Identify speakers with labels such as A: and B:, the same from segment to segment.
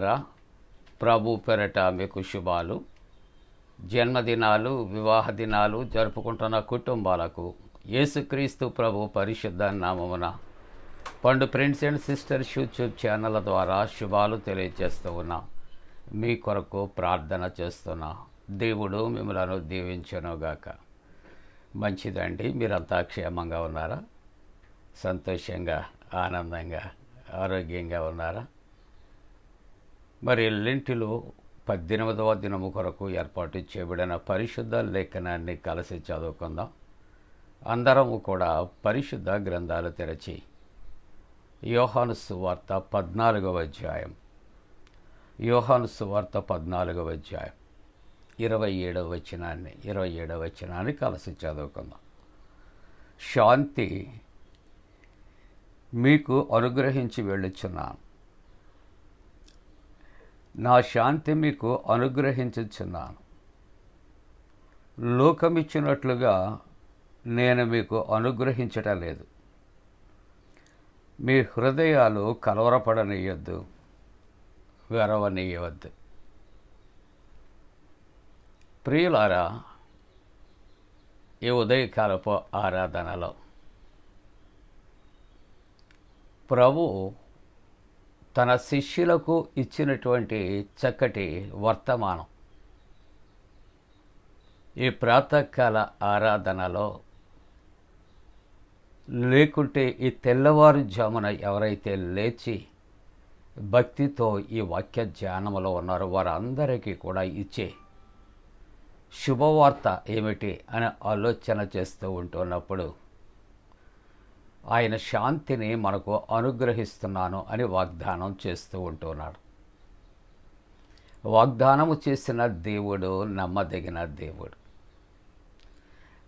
A: ప్రియులరా ప్రభు పెరట మీకు శుభాలు. జన్మదినాలు వివాహ దినాలు జరుపుకుంటున్న కుటుంబాలకు యేసుక్రీస్తు ప్రభు పరిశుద్ధ నామమున పండు friends and sisters YouTube channel ద్వారా శుభాలు తెలియజేస్తూ ఉన్నాం. మీ కొరకు ప్రార్థన చేస్తున్నా. దేవుడు మిమ్మలను దీవించనుగాక. మంచిదండి. మీరంతా క్షేమంగా ఉన్నారా? సంతోషంగా ఆనందంగా ఆరోగ్యంగా ఉన్నారా? మరి ఎల్లింటిలో పద్దెనిమిదవ దినము కొరకు ఏర్పాటు చేయబడిన పరిశుద్ధ లేఖనాన్ని కలిసి చదువుకుందాం. అందరము కూడా పరిశుద్ధ గ్రంథాలు తెరచి యోహాను సువార్త పద్నాలుగవ అధ్యాయం. యోహాను సువార్త పద్నాలుగవ అధ్యాయం. ఇరవై ఏడవ వచనాన్ని ఇరవై ఏడవ వచనాన్ని కలిసి చదువుకుందాం. శాంతి మీకు అనుగ్రహించి వెళ్ళుచున్నాను. నా శాంతి మీకు అనుగ్రహించుచున్నాను. లోకమిచ్చినట్లుగా నేను మీకు అనుగ్రహించటం లేదు మీ హృదయాలు కలవరపడనీయొద్దు వెరవనీయవద్దు. ప్రియులారా
B: ఈ ఉదయకాలపు ఆరాధనలో ప్రభు తన శిష్యులకు ఇచ్చినటువంటి చక్కటి వర్తమానం. ఈ ప్రాతకాల ఆరాధనలో లేకుంటే ఈ తెల్లవారుజామున ఎవరైతే లేచి భక్తితో ఈ వాక్య ధ్యానంలో ఉన్నారో వారందరికీ కూడా ఇచ్చే శుభవార్త ఏమిటి అని ఆలోచన చేస్తూ ఉంటున్నప్పుడు ఆయన శాంతిని మనకు అనుగ్రహిస్తున్నాను అని వాగ్దానం చేస్తూ ఉంటున్నాడు. వాగ్దానము చేసిన దేవుడు నమ్మదగిన దేవుడు.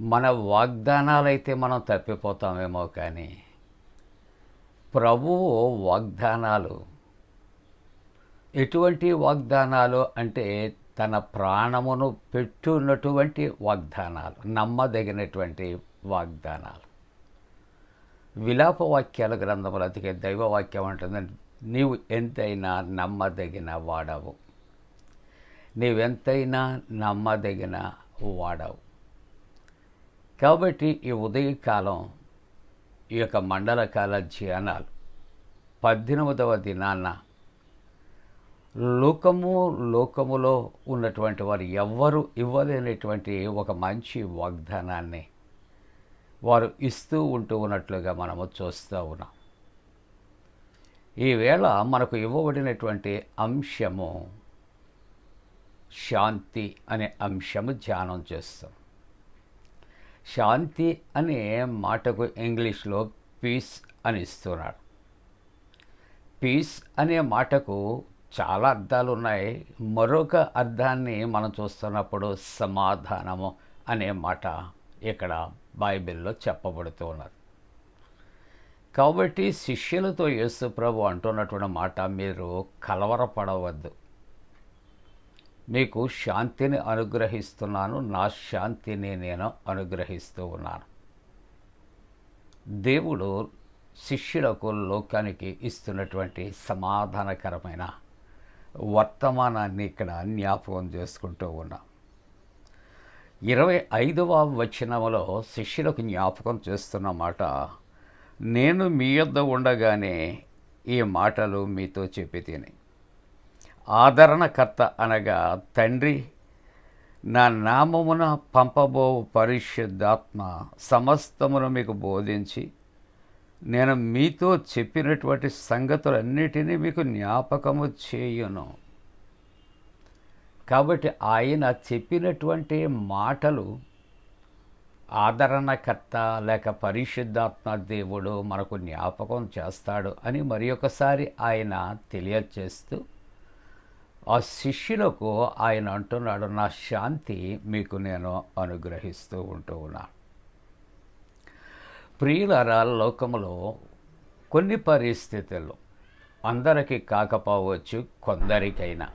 B: మన వాగ్దానాలైతే మనం తప్పిపోతామేమో కానీ ప్రభువు వాగ్దానాలు ఎటువంటి వాగ్దానాలు అంటే తన ప్రాణమును పెట్టున్నటువంటి వాగ్దానాలు నమ్మదగినటువంటి వాగ్దానాలు. విలాప వాక్యాల గ్రంథములు అతికే దైవవాక్యం అంటుంది నీవు ఎంతైనా నమ్మదగిన వాడవు. నీవెంతైనా నమ్మదగిన వాడవు. కాబట్టి ఈ ఉదయకాలం ఈ యొక్క మండలకాల ధ్యానాలు పద్దెనిమిదవ దినాన లోకము లోకములో ఉన్నటువంటి వారు ఎవ్వరూ ఇవ్వలేనటువంటి ఒక మంచి వాగ్దానాన్ని వారు ఇస్తూ ఉంటూ ఉన్నట్లుగా మనము చూస్తూ ఉన్నాం. ఈవేళ మనకు ఇవ్వబడినటువంటి అంశము శాంతి అనే అంశము ధ్యానం చేస్తాం. శాంతి అనే మాటకు ఇంగ్లీష్లో పీస్ అని ఇస్తున్నాడు. పీస్ అనే మాటకు చాలా అర్థాలు ఉన్నాయి. మరొక అర్థాన్ని మనం చూస్తున్నప్పుడు సమాధానము అనే మాట ఇక్కడ బైబిల్లో చెప్పబడుతూ ఉన్నారు. కాబట్టి శిష్యులతో యేసు ప్రభు అంటున్నటువంటి మాట మీరు కలవరపడవద్దు. మీకు శాంతిని అనుగ్రహిస్తున్నాను నా శాంతిని నేను అనుగ్రహిస్తూ ఉన్నాను. దేవుడు శిష్యులకు లోకానికి ఇస్తున్నటువంటి సమాధానకరమైన వర్తమానాన్ని ఇక్కడ జ్ఞాపకం చేసుకుంటూ ఉన్నాం. ఇరవై ఐదవ వచ్చినములో శిష్యులకు జ్ఞాపకం చేస్తున్న మాట నేను మీ యొద్ద ఉండగానే ఈ మాటలు మీతో చెప్పి తిని. ఆదరణకర్త అనగా తండ్రి నా నామమున పంపబో పరిశుద్ధాత్మ సమస్తమును మీకు బోధించి నేను మీతో చెప్పినటువంటి సంగతులన్నిటినీ మీకు జ్ఞాపకము చేయును. కాబట్టి ఆయన చెప్పినటువంటి మాటలు ఆదరణకర్త లేక పరిశుద్ధాత్మ దేవుడు మనకు జ్ఞాపకం చేస్తాడు అని మరి ఒకసారి ఆయన తెలియచేస్తూ ఆ శిష్యులకు ఆయన అంటున్నాడు నా శాంతి మీకు నేను అనుగ్రహిస్తూ ఉంటూ ఉన్నాను ప్రియులరా లోకంలో కొన్ని పరిస్థితుల్లో అందరికీ కాకపోవచ్చు కొందరికైనా.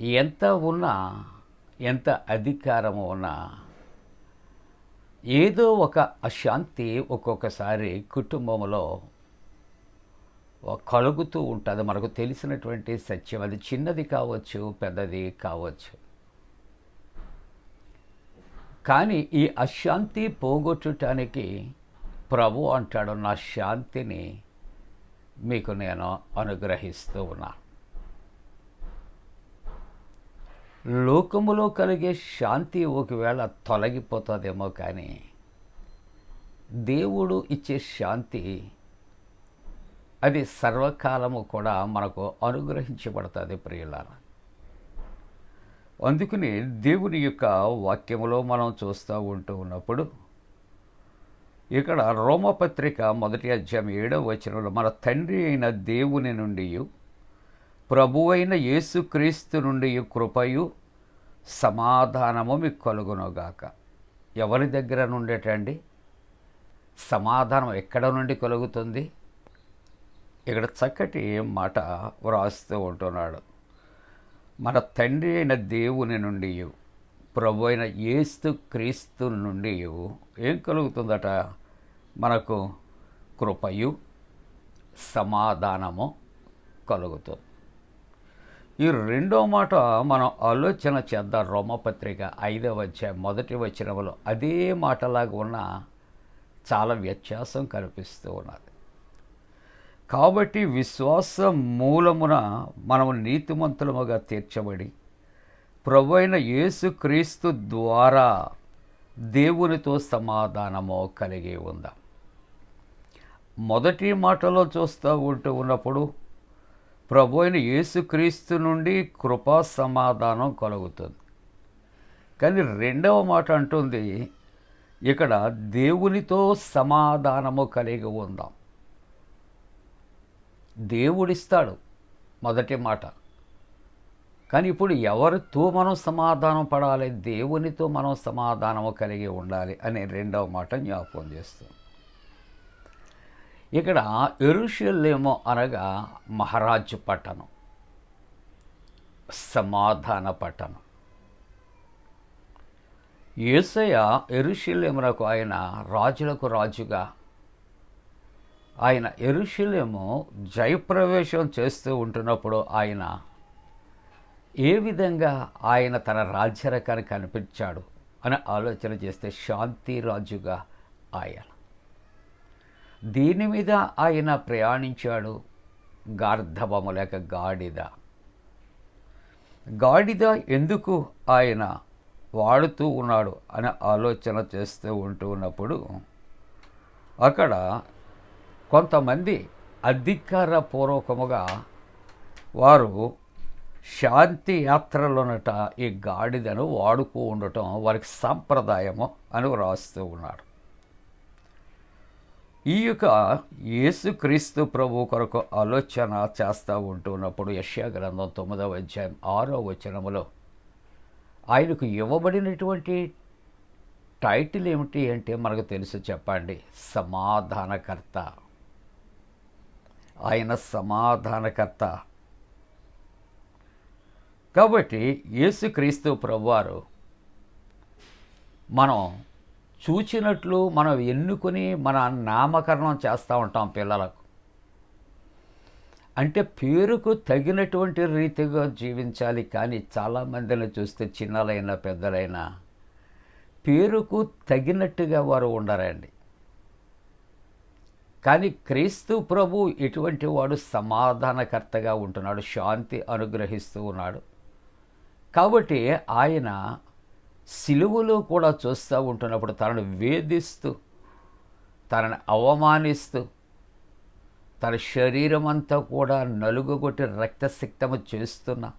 B: ఎంత ఉన్నా ఎంత అధికారము ఉన్నా ఏదో ఒక అశాంతి ఒక్కొక్కసారి కుటుంబంలో కలుగుతూ ఉంటుంది. మనకు తెలిసినటువంటి సత్యం అది చిన్నది కావచ్చు పెద్దది కావచ్చు. కానీ ఈ అశాంతి పోగొట్టడానికి ప్రభు అంటాడు నా శాంతిని మీకు నేను అనుగ్రహిస్తూ ఉన్నాను లోకములో కలిగే శాంతి ఒకవేళ తొలగిపోతుందేమో కానీ దేవుడు ఇచ్చే శాంతి అది సర్వకాలము కూడా మనకు అనుగ్రహించబడుతుంది ప్రియులారా. అందుకని దేవుని యొక్క వాక్యములో మనం చూస్తూ ఉంటూ ఉన్నప్పుడు ఇక్కడ రోమపత్రిక మొదటి అధ్యాయం ఏడవ వచనంలో మన తండ్రి అయిన దేవుని నుండి ప్రభు అయిన యేసుక్రీస్తు నుండి కృపయు సమాధానము మీకు కలుగునుగాక. ఎవరి దగ్గర నుండేటండి సమాధానం ఎక్కడ నుండి కలుగుతుంది? ఇక్కడ చక్కటి మాట వ్రాస్తూ ఉంటున్నాడు. మన తండ్రి అయిన దేవుని నుండి ప్రభు అయిన ఏస్తు క్రీస్తు నుండి ఏం కలుగుతుందట? మనకు కృపయు సమాధానము కలుగుతుంది. ఈ రెండో మాట మనం ఆలోచన చేద్దాం. రోమపత్రిక ఐదవ అధ్యాయం మొదటి వచనములో అదే మాటలాగా ఉన్న చాలా వ్యత్యాసం కనిపిస్తూ ఉన్నది. కాబట్టి విశ్వాస మూలమున మనము నీతిమంతులముగా తీర్చబడి ప్రభు అయిన యేసుక్రీస్తు ద్వారా దేవునితో సమాధానము కలిగి ఉందాం. మొదటి మాటలో చూస్తూ ఉంటూ ఉన్నప్పుడు ప్రభు అయిన యేసుక్రీస్తు నుండి కృపా సమాధానం కలుగుతుంది. కానీ రెండవ మాట అంటుంది ఇక్కడ దేవునితో సమాధానము కలిగి ఉందాం. దేవుడిస్తాడు మొదటి మాట. కానీ ఇప్పుడు ఎవరితో మనం సమాధానం పడాలి? దేవునితో మనం సమాధానము కలిగి ఉండాలి అనే రెండవ మాట జ్ఞాపకం చేస్తుంది. ఇక్కడ ఎరుషలేమో అనగా మహారాజు పట్టణం సమాధాన పట్టణం. ఏసయ ఎరుషలేమునకు ఆయన రాజులకు రాజుగా. ఆయన ఎరుషలేము జయప్రవేశం చేస్తూ ఉంటున్నప్పుడు ఆయన ఏ విధంగా ఆయన తన రాజ్యరకాన్ని కనిపించాడు అని ఆలోచన చేస్తే శాంతి రాజుగా ఆయన. దీని మీద ఆయన ప్రయాణించాడు. గార్ధబము లేక గాడిద. గాడిద ఎందుకు ఆయన వాడుతూ ఉన్నాడు అనే ఆలోచన చేస్తూ ఉంటూ ఉన్నప్పుడు అక్కడ కొంతమంది అధికారపూర్వకముగా వారు శాంతి యాత్రలోనట ఈ గాడిదను వాడుతూ ఉండటం వారికి సంప్రదాయము అని వ్రాస్తూ ఉన్నాడు ఈ యొక్క యేసుక్రీస్తు ప్రభు కొరకు ఆలోచన చేస్తూ ఉంటున్నప్పుడు యశ్యా గ్రంథం తొమ్మిదవ అధ్యాయం ఆరో వచనములో ఆయనకు ఇవ్వబడినటువంటి టైటిల్ ఏమిటి అంటే మనకు తెలుసు చెప్పండి. సమాధానకర్త. ఆయన సమాధానకర్త. కాబట్టి యేసుక్రీస్తు ప్రభువారు మనం చూచినట్లు మనం ఎన్నుకొని మన నామకరణం చేస్తూ ఉంటాం పిల్లలకు. అంటే పేరుకు తగినటువంటి రీతిగా జీవించాలి కానీ చాలామందిని చూస్తే చిన్నలైనా పెద్దలైనా పేరుకు తగినట్టుగా వారు ఉండరండి. కానీ క్రీస్తు ప్రభు ఎటువంటి వాడు సమాధానకర్తగా ఉంటున్నాడు శాంతి అనుగ్రహిస్తూ ఉన్నాడు. కాబట్టి ఆయన సిలువలో కూడా చూస్తూ ఉంటున్నప్పుడు తనను వేధిస్తూ తనని అవమానిస్తూ తన శరీరం అంతా కూడా నలుగుగొట్టి రక్తసిక్తము చేస్తున్న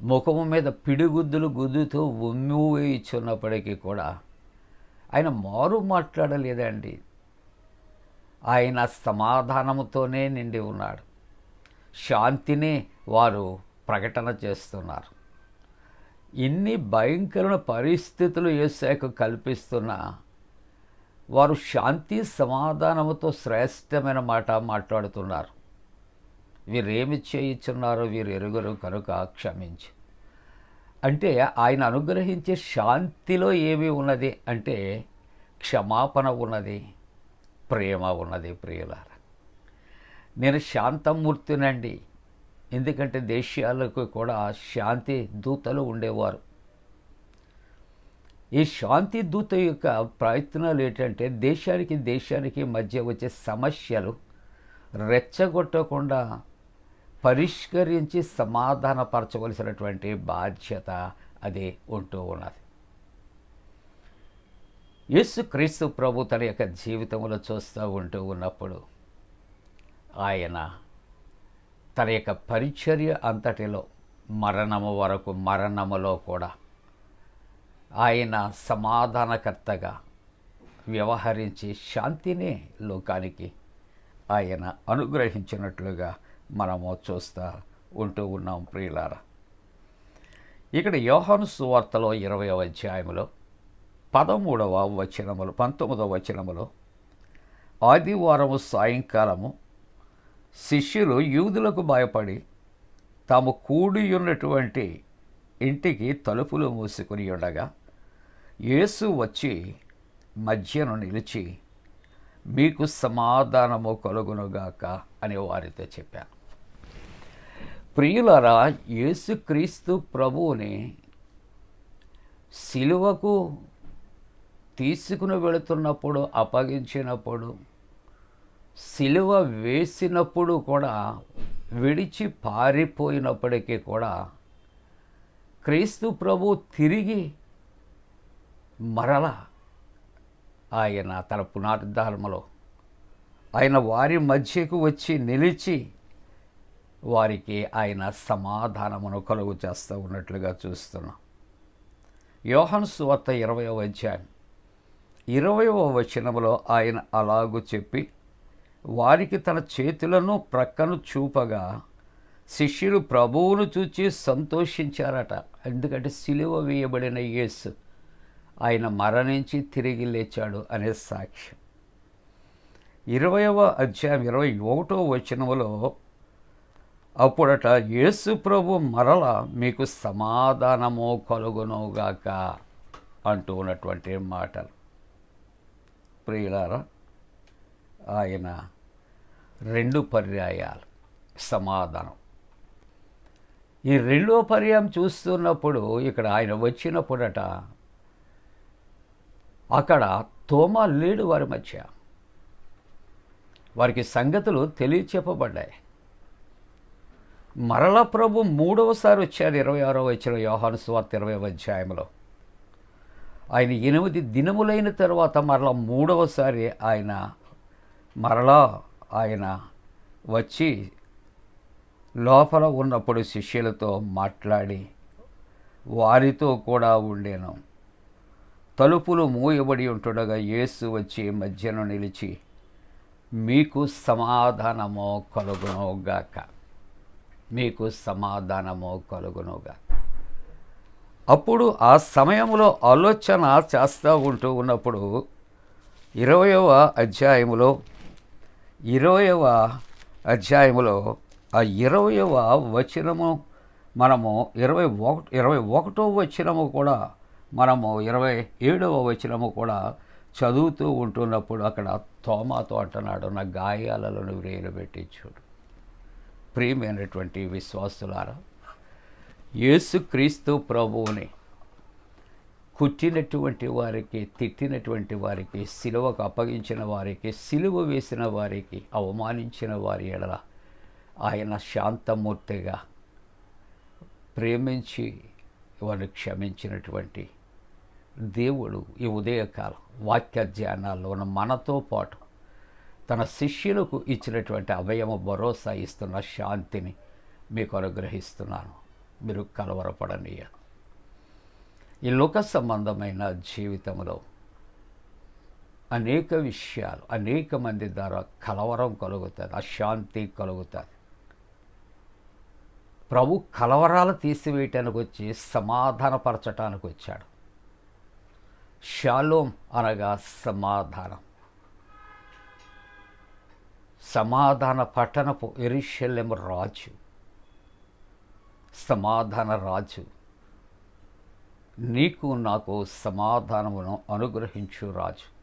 B: ముఖము మీద పిడిగుద్దులు గుద్దుతూ ఉమ్మి వేయిచున్నప్పటికీ కూడా ఆయన మారు మాట్లాడలేదండి. ఆయన సమాధానముతోనే నిండి ఉన్నాడు. శాంతిని వారు ప్రకటన చేస్తున్నారు. ఇన్ని భయంకరమైన పరిస్థితులు ఏసాకు కల్పిస్తున్నా వారు శాంతి సమాధానముతో శ్రేష్టమైన మాట మాట్లాడుతున్నారు. వీరేమి చేయించున్నారో వీరు ఎరుగురు కనుక క్షమించు. అంటే ఆయన అనుగ్రహించే శాంతిలో ఏమి ఉన్నది అంటే క్షమాపణ ఉన్నది ప్రేమ ఉన్నది ప్రియుల నేను శాంతమూర్తినండి. ఎందుకంటే దేశాలకు కూడా శాంతి దూతలు ఉండేవారు. ఈ శాంతి దూత యొక్క ప్రయత్నాలు ఏంటంటే దేశానికి దేశానికి మధ్య వచ్చే సమస్యలు రెచ్చగొట్టకుండా పరిష్కరించి సమాధానపరచవలసినటువంటి బాధ్యత అది ఉంటూ ఉన్నది. యేసుక్రీస్తు ప్రభు తన యొక్క జీవితంలో చూస్తూ ఉంటూ ఉన్నప్పుడు ఆయన తన యొక్క పరిచర్య అంతటిలో మరణము వరకు మరణములో కూడా ఆయన సమాధానకర్తగా వ్యవహరించి శాంతిని లోకానికి ఆయన అనుగ్రహించినట్లుగా మనము చూస్తూ ఉంటూ ఉన్నాం ప్రియులార. ఇక్కడ యోహాను సువార్తలో ఇరవై అధ్యాయంలో పదమూడవ వచనములు పంతొమ్మిదవ వచనములో ఆదివారము సాయంకాలము శిష్యులు యూదులకు భయపడి తాము కూడి ఉన్నటువంటి ఇంటికి తలుపులు మూసుకుని ఉండగా యేసు వచ్చి మధ్యను నిలిచి మీకు సమాధానము కలుగునుగాక అని వారితో చెప్పాను ప్రియులరా యేసుక్రీస్తు ప్రభువుని సిలువకు తీసుకుని వెళుతున్నప్పుడు అప్పగించినప్పుడు సిలువ వేసినప్పుడు కూడా విడిచి పారిపోయినప్పటికీ కూడా క్రీస్తు ప్రభు తిరిగి మరల ఆయన తన పునరుద్ధరణలో ఆయన వారి మధ్యకు వచ్చి నిలిచి వారికి ఆయన సమాధానమును కలుగు చేస్తూ ఉన్నట్లుగా చూస్తున్నాం. యోహన్ సువార్త ఇరవయవ అధ్యాయం. ఇరవయవ వచనంలో ఆయన అలాగూ చెప్పి వారికి తన చేతులను ప్రక్కను చూపగా శిష్యులు ప్రభువును చూచి సంతోషించారట. ఎందుకంటే సిలువ వేయబడిన యేసు ఆయన మరణించి తిరిగి లేచాడు అనే సాక్ష్యం. ఇరవయవ అధ్యాయం ఇరవై ఒకటో వచనంలో అప్పుడట యేసు ప్రభు మరల మీకు సమాధానము కలుగునుగాక అంటూ ఉన్నటువంటి మాటలు. ప్రియులారా ఆయన రెండు పర్యాయాలు. సమాధానం. ఈ రెండో పర్యాయం చూస్తున్నప్పుడు ఇక్కడ ఆయన వచ్చినప్పుడట అక్కడ తోమా లేడు వారి మధ్య. వారికి సంగతులు తెలియచెప్పబడ్డాయి. మరల ప్రభు మూడవసారి వచ్చారు ఇరవై ఆరో వచ్చిన యోహాను స్వార్త ఇరవై అధ్యాయంలో. ఆయన ఎనిమిది దినములైన తర్వాత మరల మూడవసారి ఆయన మరలా ఆయన వచ్చి లోపల ఉన్నప్పుడు శిష్యులతో మాట్లాడి వారితో కూడా ఉండేను. తలుపులు మూయబడి ఉంటుండగా యేసు వచ్చి మధ్యను నిలిచి మీకు సమాధానము కలుగునుగాక మీకు సమాధానము కలుగునుగాక అప్పుడు ఆ సమయంలో ఆలోచన చేస్తూ ఉంటూ ఉన్నప్పుడు ఇరవయవ అధ్యాయములో ఇరవయవ అధ్యాయములో ఆ ఇరవయవ వచనము మనము ఇరవై ఒకటి ఇరవై ఒకటో వచనము కూడా మనము ఇరవై ఏడవ వచనము కూడా చదువుతూ ఉంటున్నప్పుడు అక్కడ తోమాతో అంటున్నాడు నా గాయాలను వ్రేలు పెట్టి ప్రియమైనటువంటి విశ్వాసులారా యేసుక్రీస్తు ప్రభువుని కుట్టినటువంటి వారికి తిట్టినటువంటి వారికి సిలువకు అప్పగించిన వారికి సిలువ వేసిన వారికి అవమానించిన వారి ఎడల ఆయన శాంతమూర్తిగా ప్రేమించి వారిని క్షమించినటువంటి దేవుడు ఈ ఉదయకాలం వాక్య ధ్యానాల్లో ఉన్న మనతో పాటు తన శిష్యులకు ఇచ్చినటువంటి అభయమ భరోసా ఇస్తున్న శాంతిని మీకు అనుగ్రహిస్తున్నాను. మీరు కలవరపడనీయ. ఈ లోక సంబంధమైన జీవితంలో అనేక విషయాలు అనేక మంది ద్వారా కలవరం కలుగుతుంది అశాంతి కలుగుతుంది. ప్రభు కలవరాలు తీసివేయటానికి వచ్చి సమాధానపరచటానికి వచ్చాడు. షాలోం అనగా సమాధానం. సమాధాన పట్టణపు ఎరిశల్యం రాజు సమాధాన రాజు. నీకు నాకు సమాధానమును అనుగ్రహించు రాజు.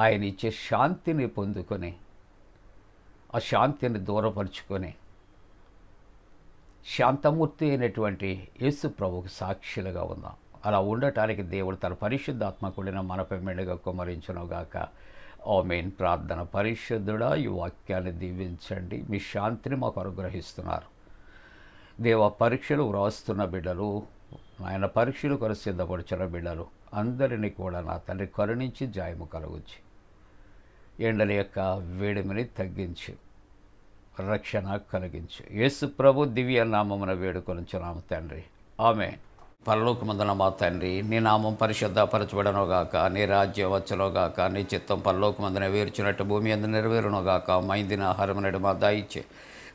B: ఆయన ఇచ్చే శాంతిని పొందుకొని ఆ శాంతిని దూరపరుచుకొని శాంతమూర్తి అయినటువంటి యేసు ప్రభుకు సాక్షులుగా ఉందాం అలా ఉండటానికి దేవుడు తన పరిశుద్ధాత్మ కూడిన మనపై మెండుగా కుమరించునుగాక. ఓమెయిన్ ప్రార్థన పరిశుద్ధుడా ఈ వాక్యాన్ని దీవించండి. మీ శాంతిని మాకు అనుగ్రహిస్తున్నారు. దేవ పరీక్షలు వ్రాస్తున్న బిడ్డలు ఆయన పరీక్షలు కొరకు సిద్ధపడుచున్న బిడ్డలు అందరినీ కూడా నా తండ్రి కరుణించి జాయము కలుగుచ్చి ఎండల యొక్క వేడిమిని తగ్గించి. రక్షణ కలిగించు. యేసు ప్రభు దివ్య నామమున వేడుకొనుచున్నాము తండ్రి. ఆమె పరలోకమందున మా తండ్రి నీ నామం పరిశుద్ధపరచబడనుగాక నీ రాజ్యం వచ్చనుగాక నీ చిత్తం పరలోకమందున వేర్చినట్టు భూమి అందు నెరవేరునుగాక మైందిన ఆహారం నేడు మా దాయిచ్చే